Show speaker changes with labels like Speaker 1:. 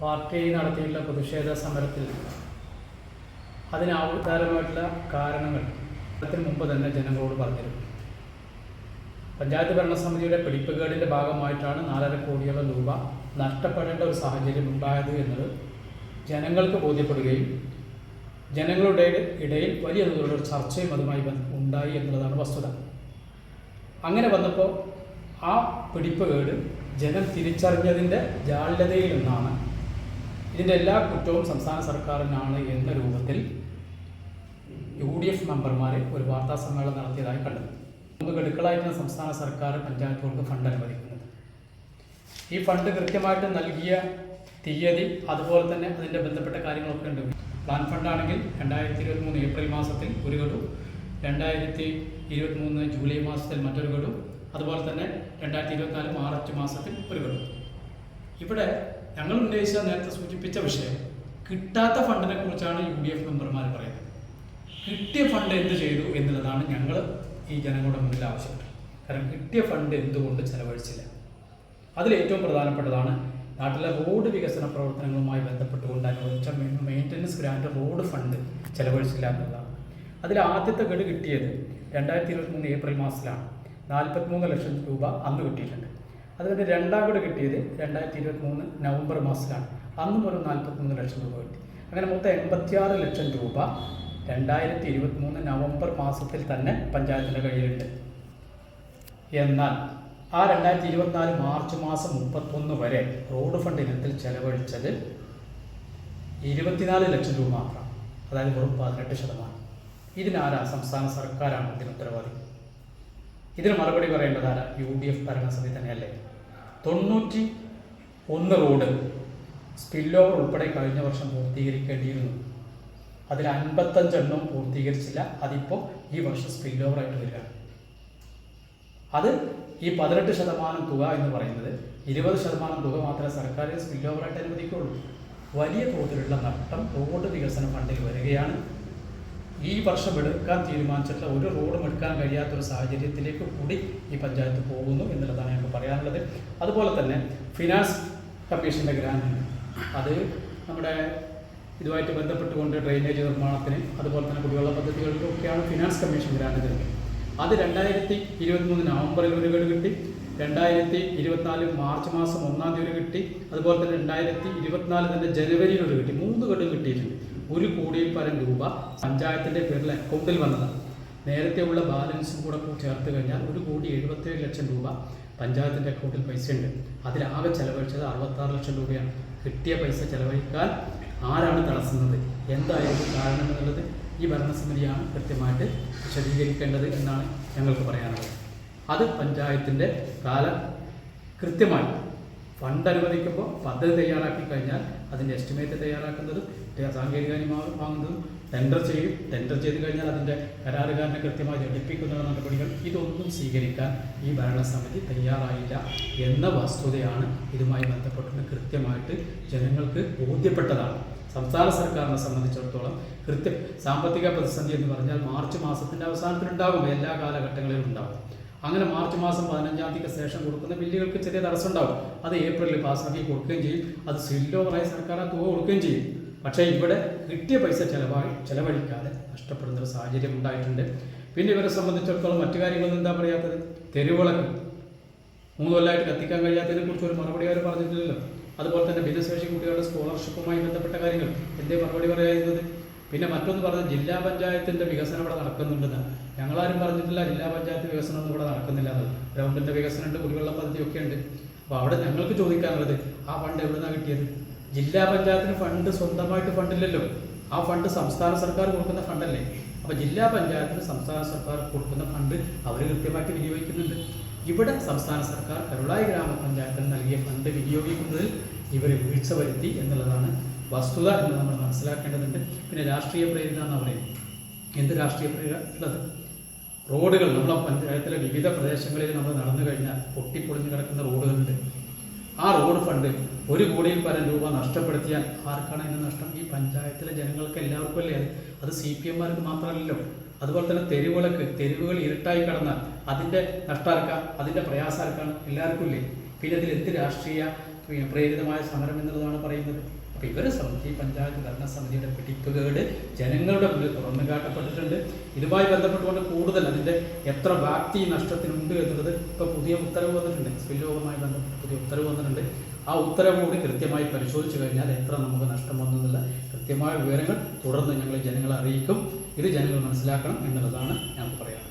Speaker 1: Party നടത്തിയിട്ടുള്ള പ്രതിഷേധ സമരത്തിൽ അതിനാധാരമായിട്ടുള്ള കാരണങ്ങൾ അതിന് മുമ്പ് തന്നെ ജനങ്ങളോട് പറഞ്ഞിരുന്നു. പഞ്ചായത്ത് ഭരണസമിതിയുടെ പിടിപ്പുകേടിന്റെ ഭാഗമായിട്ടാണ് നാലര കോടിയോളം രൂപ നഷ്ടപ്പെടേണ്ട ഒരു സാഹചര്യം ഉണ്ടായത് എന്നത് ജനങ്ങൾക്ക് ബോധ്യപ്പെടുകയും ജനങ്ങളുടെ ഇടയിൽ വലിയ തോതിലുള്ള ചർച്ചയും അതുമായി ഉണ്ടായി എന്നുള്ളതാണ് വസ്തുത. അങ്ങനെ വന്നപ്പോൾ ആ പിടിപ്പുകേട് ജനം തിരിച്ചറിഞ്ഞതിന്റെ ജാള്യതയിൽ നിന്നാണ് ഇതിന്റെ എല്ലാ കുറ്റവും സംസ്ഥാന സർക്കാരിനാണ് എന്ന രൂപത്തിൽ യു ഡി എഫ് മെമ്പർമാർ ഒരു വാർത്താ സമ്മേളനം നടത്തിയതായി കണ്ടത് നമുക്ക് ഗഡുക്കളായിട്ടാണ് സംസ്ഥാന സർക്കാർ പഞ്ചായത്തുകൾക്ക് ഫണ്ട് അനുവദിക്കുന്നത്. ഈ ഫണ്ട് കൃത്യമായിട്ട് നൽകിയ തീയതി അതുപോലെ തന്നെ അതിന്റെ ബന്ധപ്പെട്ട കാര്യങ്ങളൊക്കെ ഉണ്ട്. പ്ലാൻ ഫണ്ടാണെങ്കിൽ രണ്ടായിരത്തി ഇരുപത്തി മൂന്ന് ഏപ്രിൽ മാസത്തിൽ ഒരു ഗഡു രണ്ടായിരത്തി ഇരുപത്തി മൂന്ന് ജൂലൈ മാസത്തിൽ മറ്റൊരു ഗഡു അതുപോലെ തന്നെ രണ്ടായിരത്തി ഇരുപത്തിനാല് മാർച്ച് മാസത്തിൽ ഒരു ഗഡു. ഇവിടെ ഞങ്ങൾ ഉന്നയിച്ച നേരത്തെ സൂചിപ്പിച്ച വിഷയം കിട്ടാത്ത ഫണ്ടിനെ കുറിച്ചാണ് യു ഡി എഫ് മെമ്പർമാർ പറയുന്നത്. കിട്ടിയ ഫണ്ട് എന്ത് ചെയ്തു എന്നുള്ളതാണ് ഞങ്ങൾ ഈ ജനങ്ങളുടെ മുന്നിൽ ആവശ്യപ്പെട്ടത്. കാരണം കിട്ടിയ ഫണ്ട് എന്തുകൊണ്ട് ചെലവഴിച്ചില്ല? അതിൽ ഏറ്റവും പ്രധാനപ്പെട്ടതാണ് നാട്ടിലെ റോഡ് വികസന പ്രവർത്തനങ്ങളുമായി ബന്ധപ്പെട്ടുകൊണ്ട് അനുവദിച്ച മെയിന്റനൻസ് ഗ്രാൻഡ് റോഡ് ഫണ്ട് ചെലവഴിച്ചില്ല എന്നുള്ളതാണ്. അതിൽ ആദ്യത്തെ ഗഡ് കിട്ടിയത് രണ്ടായിരത്തി ഇരുപത്തി മൂന്ന് ഏപ്രിൽ മാസത്തിലാണ്. നാൽപ്പത്തിമൂന്ന് ലക്ഷം രൂപ അന്ന് കിട്ടിയിട്ടുണ്ട്. അതുകൊണ്ട് രണ്ടാം കൂടെ കിട്ടിയത് രണ്ടായിരത്തി ഇരുപത്തി മൂന്ന് നവംബർ മാസത്തിലാണ്. അന്നും ഒരു നാൽപ്പത്തിമൂന്ന് ലക്ഷം രൂപ കിട്ടി. അങ്ങനെ മൊത്തം എൺപത്തിയാറ് ലക്ഷം രൂപ രണ്ടായിരത്തി ഇരുപത്തി മൂന്ന് നവംബർ മാസത്തിൽ തന്നെ പഞ്ചായത്തിന്റെ കയ്യിലുണ്ട്. എന്നാൽ ആ രണ്ടായിരത്തി ഇരുപത്തിനാല് മാർച്ച് മാസം മുപ്പത്തൊന്ന് വരെ റോഡ് ഫണ്ട് ഇനത്തിൽ ചെലവഴിച്ചത് ഇരുപത്തിനാല് ലക്ഷം രൂപ മാത്രം അതായത് വെറും പതിനെട്ട് ശതമാനം. ഇതിനാരാ സംസ്ഥാന സർക്കാരാണ് ഇതിന് ഉത്തരവാദി? ഇതിന് മറുപടി പറയേണ്ടത് ആരാ? യു ഡി എഫ് ഭരണസമിതി തന്നെയല്ലേ. തൊണ്ണൂറ്റി ഒന്ന് റോഡ് സ്പിൽ ഓവർ ഉൾപ്പെടെ കഴിഞ്ഞ വർഷം പൂർത്തീകരിക്കേണ്ടിയിരുന്നു. അതിൽ അൻപത്തഞ്ചെണ്ണം പൂർത്തീകരിച്ചില്ല. അതിപ്പോൾ ഈ വർഷം സ്പിൽ ഓവർ ആയിട്ട് വരികയാണ്. അത് ഈ പതിനെട്ട് ശതമാനം തുക എന്ന് പറയുന്നത് ഇരുപത് ശതമാനം തുക മാത്രമേ സർക്കാർ സ്പിൽ ഓവറായിട്ട് അനുവദിക്കുകയുള്ളൂ. വലിയ തോതിലുള്ള നഷ്ടം റോഡ് വികസന ഫണ്ടിൽ വരികയാണ്. ഈ വർഷം എടുക്കാൻ തീരുമാനിച്ചിട്ടുള്ള ഒരു റോഡും എടുക്കാൻ കഴിയാത്തൊരു സാഹചര്യത്തിലേക്ക് കൂടി ഈ പഞ്ചായത്ത് പോകുന്നു എന്നുള്ളതാണ് ഞങ്ങൾക്ക് പറയാനുള്ളത്. അതുപോലെ തന്നെ ഫിനാൻസ് കമ്മീഷന്റെ ഗ്രാൻഡ് അത് നമ്മുടെ ഇതുമായിട്ട് ബന്ധപ്പെട്ടുകൊണ്ട് ഡ്രെയിനേജ് നിർമ്മാണത്തിന് അതുപോലെ തന്നെ കുടിവെള്ള പദ്ധതികൾക്കും പദ്ധതികളിലൊക്കെയാണ് ഫിനാൻസ് കമ്മീഷൻ ഗ്രാൻഡ് നൽകുന്നത് അത് രണ്ടായിരത്തി ഇരുപത്തിമൂന്ന് നവംബറിൽ ഒരു ഗഡു കിട്ടി രണ്ടായിരത്തി ഇരുപത്തിനാല് മാർച്ച് മാസം ഒന്നാം തീയതി ഒരു കിട്ടി അതുപോലെ തന്നെ രണ്ടായിരത്തി ഇരുപത്തിനാല് തന്നെ ജനുവരിയിൽ ഒരു കിട്ടി. മൂന്ന് ഗഡു കിട്ടിയിട്ടുണ്ട്. ഒരു കോടിയിൽ പരം രൂപ പഞ്ചായത്തിന്റെ പേരിൽ അക്കൗണ്ടിൽ വന്നതാണ് നേരത്തെ ഉള്ള ബാലൻസും കൂടെ ചേർത്ത് കഴിഞ്ഞാൽ ഒരു കോടി എഴുപത്തേഴ് ലക്ഷം രൂപ പഞ്ചായത്തിന്റെ അക്കൗണ്ടിൽ പൈസയുണ്ട് അതിലാകെ ചെലവഴിച്ചത് അറുപത്താറ് ലക്ഷം രൂപയാണ്. കിട്ടിയ പൈസ ചെലവഴിക്കാൻ ആരാണ് തടസ്സുന്നത്? എന്തായിരുന്നു കാരണം എന്നുള്ളത് ഈ ഭരണസമിതിയാണ് കൃത്യമായിട്ട് വിശദീകരിക്കേണ്ടത് എന്നാണ് ഞങ്ങൾക്ക് പറയാനുള്ളത്. അത് പഞ്ചായത്തിന്റെ കാലം കൃത്യമായി ഫണ്ട് അനുവദിക്കുമ്പോൾ പദ്ധതി തയ്യാറാക്കി കഴിഞ്ഞാൽ അതിന്റെ എസ്റ്റിമേറ്റ് തയ്യാറാക്കുന്നതും സാങ്കേതിക വാങ്ങുന്നതും ടെൻഡർ ചെയ്യും. ടെൻഡർ ചെയ്ത് കഴിഞ്ഞാൽ അതിന്റെ കരാറുകാരനെ കൃത്യമായി ജടിപ്പിക്കുന്ന നടപടികൾ ഇതൊന്നും സ്വീകരിക്കാൻ ഈ ഭരണസമിതി തയ്യാറായില്ല എന്ന വസ്തുതയാണ് ഇതുമായി ബന്ധപ്പെട്ടത് കൃത്യമായിട്ട് ജനങ്ങൾക്ക് ബോധ്യപ്പെട്ടതാണ്. സംസ്ഥാന സർക്കാരിനെ സംബന്ധിച്ചിടത്തോളം കൃത്യം സാമ്പത്തിക പ്രതിസന്ധി എന്ന് പറഞ്ഞാൽ മാർച്ച് മാസത്തിന്റെ അവസാനത്തിലുണ്ടാകും എല്ലാ കാലഘട്ടങ്ങളിലും ഉണ്ടാകും അങ്ങനെ മാർച്ച് മാസം പതിനഞ്ചാം തീയതിക്ക് ശേഷം കൊടുക്കുന്ന ബില്ലുകൾക്ക് ചെറിയ തടസ്സം ഉണ്ടാവും അത് ഏപ്രിലിൽ പാസ്സാക്കി കൊടുക്കുകയും ചെയ്യും. അത് സ്വില്ലോവറായി സർക്കാർ ആ തുക കൊടുക്കുകയും ചെയ്യും. പക്ഷേ ഇവിടെ കിട്ടിയ പൈസ ചിലവായി ചിലവഴിക്കാതെ നഷ്ടപ്പെടുന്ന ഒരു സാഹചര്യം ഉണ്ടായിട്ടുണ്ട്. പിന്നെ ഇവരെ സംബന്ധിച്ചിടത്തോളം മറ്റു കാര്യങ്ങളൊന്നും എന്താ പറയാത്തത്? തെരുവിളക്ക് മൂന്ന് കൊല്ലമായിട്ട് കത്തിക്കാൻ കഴിയാത്തതിനെ കുറിച്ച് ഒരു മറുപടി അവർ പറഞ്ഞിട്ടില്ലല്ലോ. അതുപോലെ തന്നെ ഭിന്നശേഷി കുട്ടികളുടെ സ്കോളർഷിപ്പുമായി ബന്ധപ്പെട്ട കാര്യങ്ങൾ. എന്തേ മറുപടി പറയായിരുന്നത് പിന്നെ മറ്റൊന്ന് പറഞ്ഞ ജില്ലാ പഞ്ചായത്തിന്റെ വികസനം ഇവിടെ നടക്കുന്നുണ്ടെന്ന്. ഞങ്ങളാരും പറഞ്ഞിട്ടില്ല ജില്ലാ പഞ്ചായത്ത് വികസനം ഒന്നും ഇവിടെ നടക്കുന്നില്ല എന്ന്. ഗ്രൗണ്ടിന്റെ വികസനമുണ്ട് കുടിവെള്ള പദ്ധതിയൊക്കെ ഉണ്ട്. അപ്പോൾ അവിടെ ഞങ്ങൾക്ക് ചോദിക്കാനുള്ളത് ആ ഫണ്ട് എവിടെ നിന്നാണ് കിട്ടിയത്? ജില്ലാ പഞ്ചായത്തിന് ഫണ്ട് സ്വന്തമായിട്ട് ഫണ്ടില്ലല്ലോ ആ ഫണ്ട് സംസ്ഥാന സർക്കാർ കൊടുക്കുന്ന ഫണ്ടല്ലേ അപ്പോൾ ജില്ലാ പഞ്ചായത്തിന് സംസ്ഥാന സർക്കാർ കൊടുക്കുന്ന ഫണ്ട് അവർ കൃത്യമായിട്ട് വിനിയോഗിക്കുന്നുണ്ട്. ഇവിടെ സംസ്ഥാന സർക്കാർ കരുളായി ഗ്രാമപഞ്ചായത്തിന് നൽകിയ ഫണ്ട് വിനിയോഗിക്കുന്നതിൽ ഇവർ വീഴ്ച വരുത്തി എന്നുള്ളതാണ് വസ്തുത എന്ന് നമ്മൾ മനസ്സിലാക്കേണ്ടതുണ്ട്. പിന്നെ രാഷ്ട്രീയ പ്രേരിത എന്ന് പറയുന്നത്? എന്ത് രാഷ്ട്രീയ പ്രേരിത? ഉള്ളത് റോഡുകൾ. നമ്മളെ പഞ്ചായത്തിലെ വിവിധ പ്രദേശങ്ങളിൽ നമ്മൾ നടന്നു കഴിഞ്ഞാൽ പൊട്ടിപ്പൊളിഞ്ഞ് കിടക്കുന്ന റോഡുകളുണ്ട്. ആ റോഡ് ഫണ്ട് ഒരു കോടിയിൽ പരം രൂപ നഷ്ടപ്പെടുത്തിയാൽ ആർക്കാണ് അതിന്റെ നഷ്ടം? ഈ പഞ്ചായത്തിലെ ജനങ്ങൾക്ക് എല്ലാവർക്കും അല്ലേ? അത് സി പി എംമാർക്ക് മാത്രമല്ലല്ലോ. അതുപോലെ തന്നെ തെരുവുകളൊക്കെ തെരുവുകൾ ഇരുട്ടായി കടന്നാൽ അതിന്റെ നഷ്ടമാർക്കാം അതിന്റെ പ്രയാസമാർക്കാണ് എല്ലാവർക്കും ഇല്ലേ? പിന്നെ ഇതിൽ എന്ത് രാഷ്ട്രീയ പ്രേരിതമായ സമരം എന്നുള്ളതാണ് പറയുന്നത്. തൊണ്ണൂറ്റി പഞ്ചായത്ത് ഭരണസമിതിയുടെ പിടിപ്പുകേട് ജനങ്ങളുടെ മുന്നിൽ തുറന്നു കാട്ടപ്പെട്ടിട്ടുണ്ട്. ഇതുമായി ബന്ധപ്പെട്ടുകൊണ്ട് കൂടുതൽ അതിന്റെ എത്ര വ്യാപ്തി നഷ്ടത്തിനുണ്ട് എന്നുള്ളത് ഇപ്പോൾ പുതിയ ഉത്തരവ് വന്നിട്ടുണ്ട്. സ്പില്ലോവുമായി ബന്ധപ്പെട്ട് പുതിയ ഉത്തരവ് വന്നിട്ടുണ്ട്. ആ ഉത്തരവ് കൂടി കൃത്യമായി പരിശോധിച്ചു കഴിഞ്ഞാൽ എത്ര നമുക്ക് നഷ്ടം വന്നു എന്നുള്ള കൃത്യമായ വിവരങ്ങൾ തുടർന്ന് ഞങ്ങൾ ജനങ്ങളെ അറിയിക്കും. ഇത് ജനങ്ങൾ മനസ്സിലാക്കണം എന്നുള്ളതാണ് ഞാൻ പറയാനുള്ളത്.